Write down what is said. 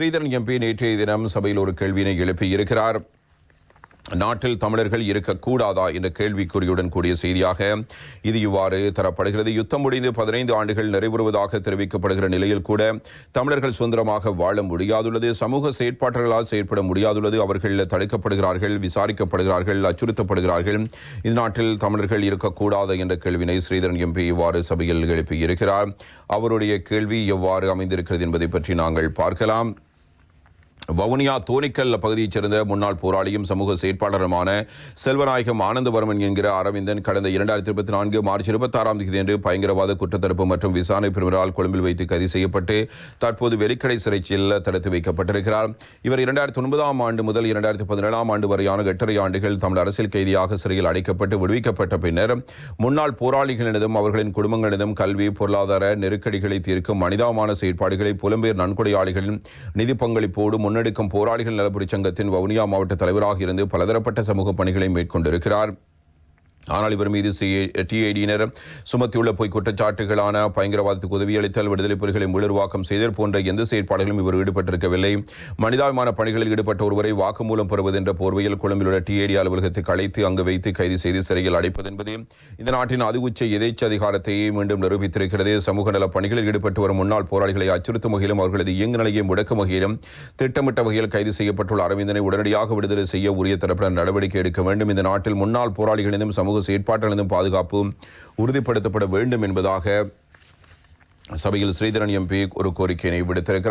Sridharan MP நேற்றைய தினம் சபையில் ஒரு கேள்வியினை எழுப்பியிருக்கிறார் நாட்டில் தமிழர்கள் இருக்கக்கூடாதா என்ற கேள்விக்குறியுடன் கூடிய செய்தியாக இது இவ்வாறு தரப்படுகிறது. யுத்தம் முடிந்து பதினைந்து ஆண்டுகள் நிறைவுறுவதாக தெரிவிக்கப்படுகிற நிலையில் கூட தமிழர்கள் சுதந்திரமாக வாழ முடியாதுள்ளது. சமூக செயற்பாட்டர்களால் செயற்பட முடியாதுள்ளது. அவர்கள் தடுக்கப்படுகிறார்கள் விசாரிக்கப்படுகிறார்கள் அச்சுறுத்தப்படுகிறார்கள். இந்த நாட்டில் தமிழர்கள் இருக்கக்கூடாது என்ற கேள்வினை ஸ்ரீதரன் எம்பி இவ்வாறு சபையில் எழுப்பியிருக்கிறார். அவருடைய கேள்வி எவ்வாறு அமைந்திருக்கிறது என்பதை பற்றி நாங்கள் பார்க்கலாம். வவுனியா தோணிக்கல் பகுதியைச் சேர்ந்த முன்னாள் போராளியும் சமூக செயற்பாளருமான செல்வநாயகம் ஆனந்தவர்மன் என்கிற அரவிந்தன் கடந்த இரண்டாயிரத்தி இருபத்தி நான்கு மார்ச் இருபத்தாறாம் தேதி அன்று பயங்கரவாத குற்றத்தடுப்பு மற்றும் விசாரணை பிரிவினரால் கொழும்பில் வைத்து கைது செய்யப்பட்டு தற்போது வெலிக்கடை சிறைச்சியில் தடுத்து வைக்கப்பட்டிருக்கிறார். இவர் இரண்டாயிரத்தி ஒன்பதாம் ஆண்டு முதல் இரண்டாயிரத்தி பதினேழாம் ஆண்டு வரையான எட்டரை ஆண்டுகள் தமிழ் அரசியல் கைதியாக சிறையில் அடைக்கப்பட்டு விடுவிக்கப்பட்ட பின்னர் முன்னாள் போராளிகளினதும் அவர்களின் குடும்பங்களிடம் கல்வி பொருளாதார நெருக்கடிகளை தீர்க்கும் மனிதாமான செயற்பாடுகளை புலம்பெயர் நன்கொடையாளிகளின் நிதி பங்களிப்போடு முன்னெடுக்கும் போராளிகள் நலப்புரி சங்கத்தின் வவுனியா மாவட்ட தலைவராக இருந்து பலதரப்பட்ட சமூக பணிகளை மேற்கொண்டிருக்கிறார். ஆனால் இவர் மீது டிஐடியினர் சுமத்தியுள்ள பொய் குற்றச்சாட்டுகளான பயங்கரவாதத்துக்கு உதவியளித்தல் விடுதலை புலிகளை முழுவாக்கம் செய்தல் போன்ற எந்த செயற்பாடுகளும் இவர் ஈடுபட்டிருக்கவில்லை. மனிதாபிமான பணிகளில் ஈடுபட்ட ஒருவரை வாக்குமூலம் பெறுவது என்ற போர்வையில் கொழும்பில் உள்ள டிஐடி அலுவலகத்துக்கு அழைத்து அங்கு வைத்து கைது செய்து சிறையில் அடைப்பது என்பது இந்த நாட்டின் அதிகுச்ச எதேச்ச அதிகாரத்தையே மீண்டும் நிரூபித்திருக்கிறது. சமூக நல பணிகளில் ஈடுபட்டு வரும் முன்னாள் போராளிகளை அச்சுறுத்தும் வகையிலும் அவர்களது இயங்கு நிலையை முடக்கும் வகையிலும் திட்டமிட்ட வகையில் கைது செய்யப்பட்டுள்ள அரவிந்தனை உடனடியாக விடுதலை செய்ய உரிய தரப்பினர் நடவடிக்கை எடுக்க வேண்டும். இந்த நாட்டில் முன்னாள் போராளிகளிடம் சமூக செயற்பாட்டிலிருந்தும் பாதுகாப்பு உறுதிப்படுத்தப்பட வேண்டும் என்பதாக சபையில் ஸ்ரீதரன் எம்பி ஒரு கோரிக்கையினை விடுத்திருக்கிறார்.